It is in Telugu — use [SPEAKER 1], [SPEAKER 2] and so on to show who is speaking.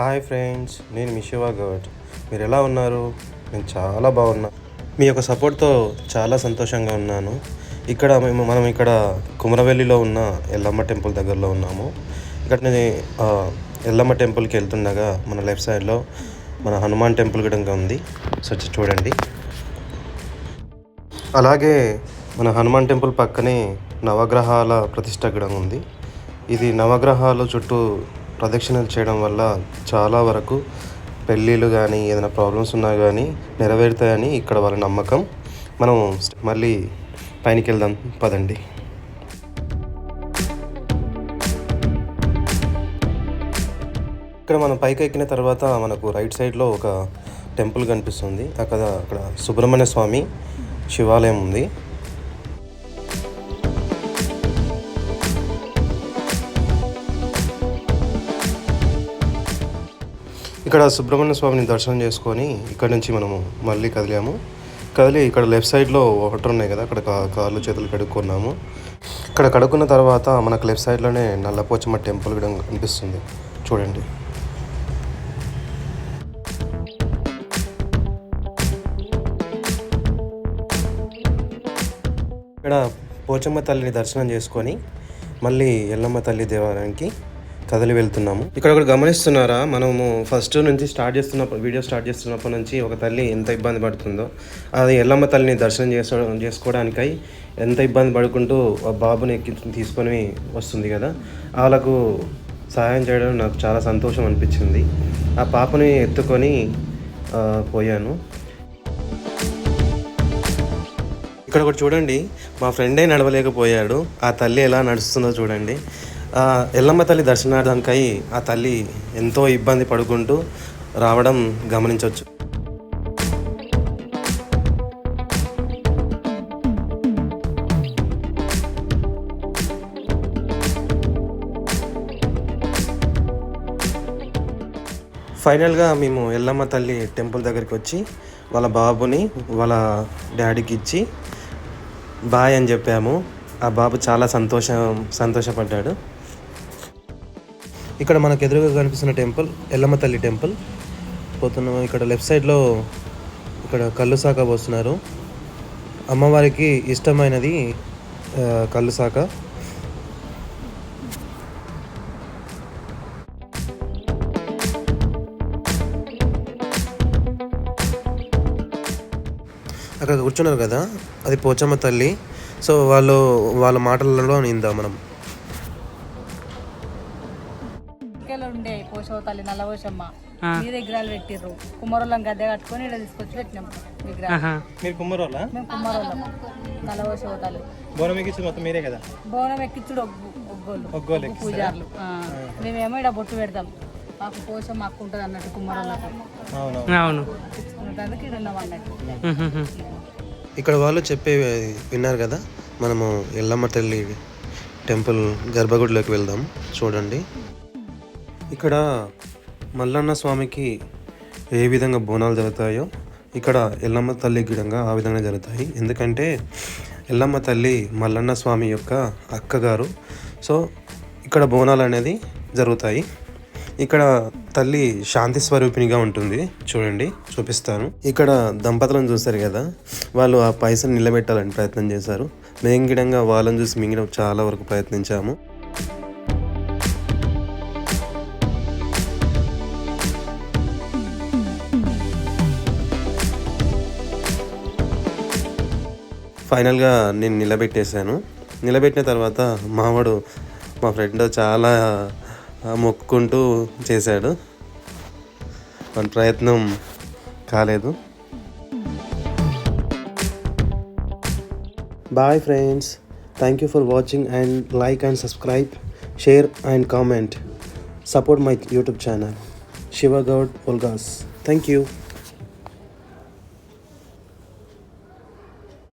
[SPEAKER 1] హాయ్ ఫ్రెండ్స్ నేను మిషివా గౌడ్. మీరు ఎలా ఉన్నారు? నేను చాలా బాగున్నా. మీ యొక్క సపోర్ట్తో చాలా సంతోషంగా ఉన్నాను. ఇక్కడ మేము మనం ఇక్కడ కుమరవెల్లిలో ఉన్న ఎల్లమ్మ టెంపుల్ దగ్గరలో ఉన్నాము. ఇక్కడ నేను ఆ, ఎల్లమ్మ టెంపుల్కి వెళ్తుండగా మన లెఫ్ట్ సైడ్లో మన హనుమాన్ టెంపుల్ కూడా ఉంది. సో చూడండి. అలాగే మన హనుమాన్ టెంపుల్ పక్కనే నవగ్రహాల ప్రతిష్ట కూడా ఉంది. ఇది నవగ్రహాలు చుట్టూ ప్రదక్షిణలు చేయడం వల్ల చాలా వరకు పెళ్ళిళ్ళు కానీ ఏదైనా ప్రాబ్లమ్స్ ఉన్నా కానీ నెరవేరుతాయని ఇక్కడ వాళ్ళ నమ్మకం. మనం మళ్ళీ పైనకి వెళ్దాం పదండి. ఇక్కడ మనం పైకి ఎక్కిన తర్వాత మనకు రైట్ సైడ్లో ఒక టెంపుల్ కనిపిస్తుంది. అక్కడ అక్కడ సుబ్రహ్మణ్య స్వామి శివాలయం ఉంది. ఇక్కడ సుబ్రహ్మణ్య స్వామిని దర్శనం చేసుకొని ఇక్కడ నుంచి మనము మళ్ళీ కదిలాము. కదిలి ఇక్కడ లెఫ్ట్ సైడ్లో వాటర్ ఉన్నాయి కదా అక్కడ కాళ్ళు చేతులు కడుక్కున్నాము. ఇక్కడ కడుక్కున్న తర్వాత మనకు లెఫ్ట్ సైడ్లోనే నల్లపోచమ్మ టెంపుల్ కూడా కనిపిస్తుంది. చూడండి. ఇక్కడ పోచమ్మ తల్లిని దర్శనం చేసుకొని మళ్ళీ ఎల్లమ్మ తల్లి దేవాలయానికి కదిలి వెళ్తున్నాము. ఇక్కడ ఒకటి గమనిస్తున్నారా మనము ఫస్ట్ నుంచి స్టార్ట్ చేస్తున్నప్పుడు వీడియో స్టార్ట్ చేస్తున్నప్పటి నుంచి ఒక తల్లి ఎంత ఇబ్బంది పడుతుందో అది ఎల్లమ్మ తల్లిని దర్శనం చేస చేసుకోవడానికై ఎంత ఇబ్బంది పడుకుంటూ ఆ బాబుని ఎక్కి తీసుకొని వస్తుంది కదా వాళ్ళకు సహాయం చేయడం నాకు చాలా సంతోషం అనిపించింది. ఆ పాపని ఎత్తుకొని పోయాను. ఇక్కడ ఒకటి చూడండి మా ఫ్రెండే నడవలేకపోయాడు ఆ తల్లి ఎలా నడుస్తుందో చూడండి. ఎల్లమ్మ తల్లి దర్శనార్థంకై ఆ తల్లి ఎంతో ఇబ్బంది పడుకుంటూ రావడం గమనించవచ్చు. ఫైనల్గా మేము ఎల్లమ్మ తల్లి టెంపుల్ దగ్గరికి వచ్చి వాళ్ళ బాబుని వాళ్ళ డాడీకి ఇచ్చి బాయ్ అని చెప్పాము. ఆ బాబు చాలా సంతోషం సంతోషపడ్డాడు. ఇక్కడ మనకు ఎదురుగా కనిపిస్తున్న టెంపుల్ ఎల్లమ్మ తల్లి టెంపుల్. పోతున్నాము ఇక్కడ లెఫ్ట్ సైడ్లో ఇక్కడ కళ్ళు శాఖ పోస్తున్నారు. అమ్మవారికి ఇష్టమైనది కళ్ళు శాఖ. అక్కడ కూర్చున్నారు కదా అది పోచమ్మ తల్లి. సో వాళ్ళు వాళ్ళ మాటలలో నిందాం మనం.
[SPEAKER 2] పోషవ తల్లి నల్లపోషమ్మ మీద విగ్రహాలు పెట్టిర్రు. కుమ్మరోళ్ళం గద్దె కట్టుకొని ఇక్కడ తీసుకొచ్చి పెట్టినాం విగ్రహం
[SPEAKER 3] మీరు కుమ్మరోళ్ళ?
[SPEAKER 2] మేము కుమ్మరోళ్ళం. నల్లపోషవ తల్లి
[SPEAKER 3] బోనం ఎక్కించి మొత్తం మీరే కదా?
[SPEAKER 2] బోనం ఎక్కించుడు ఒగ్గు ఒగ్గోళ్ళు
[SPEAKER 3] ఒగ్గోళ్ళు
[SPEAKER 2] పూజారులు. మేమేమో ఇక్కడ బొట్టు పెడతాం. మాకు పోషం మాకు ఉంటుంది అన్నట్టు కుమ్మరోళ్ళకు.
[SPEAKER 3] అవును
[SPEAKER 4] అవును.
[SPEAKER 2] ఇచ్చుకున్నందుకు ఇక్కడ ఉన్నాం అన్నట్టు.
[SPEAKER 1] ఇక్కడ వాళ్ళు చెప్పే విన్నారు కదా మనము ఎల్లమ్మ తల్లి టెంపుల్ గర్భగుడిలోకి వెళ్దాం. చూడండి. ఇక్కడ మల్లన్న స్వామికి ఏ విధంగా బోనాలు జరుగుతాయో ఇక్కడ ఎల్లమ్మ తల్లి గిడంగా ఆ విధంగా జరుగుతాయి. ఎందుకంటే ఎల్లమ్మ తల్లి మల్లన్న స్వామి యొక్క అక్కగారు. సో ఇక్కడ బోనాలు అనేది జరుగుతాయి. ఇక్కడ తల్లి శాంతి స్వరూపిణిగా ఉంటుంది. చూడండి చూపిస్తాను. ఇక్కడ దంపతులను చూస్తారు కదా? వాళ్ళు ఆ పైసలు నిలబెట్టాలని ప్రయత్నం చేశారు. మేము గిడంగా వాళ్ళని చూసి మింగడం చాలా వరకు ప్రయత్నించాము. ఫైనల్గా నేను నిలబెట్టేశాను. నిలబెట్టిన తర్వాత మావాడు మా ఫ్రెండ్ చాలా మొక్కుకుంటూ చేశాడు. మన ప్రయత్నం కాలేదు. Bye friends thank you for watching and like and subscribe share and comment support my YouTube channel Shivagoud ఉల్గాస్ thank you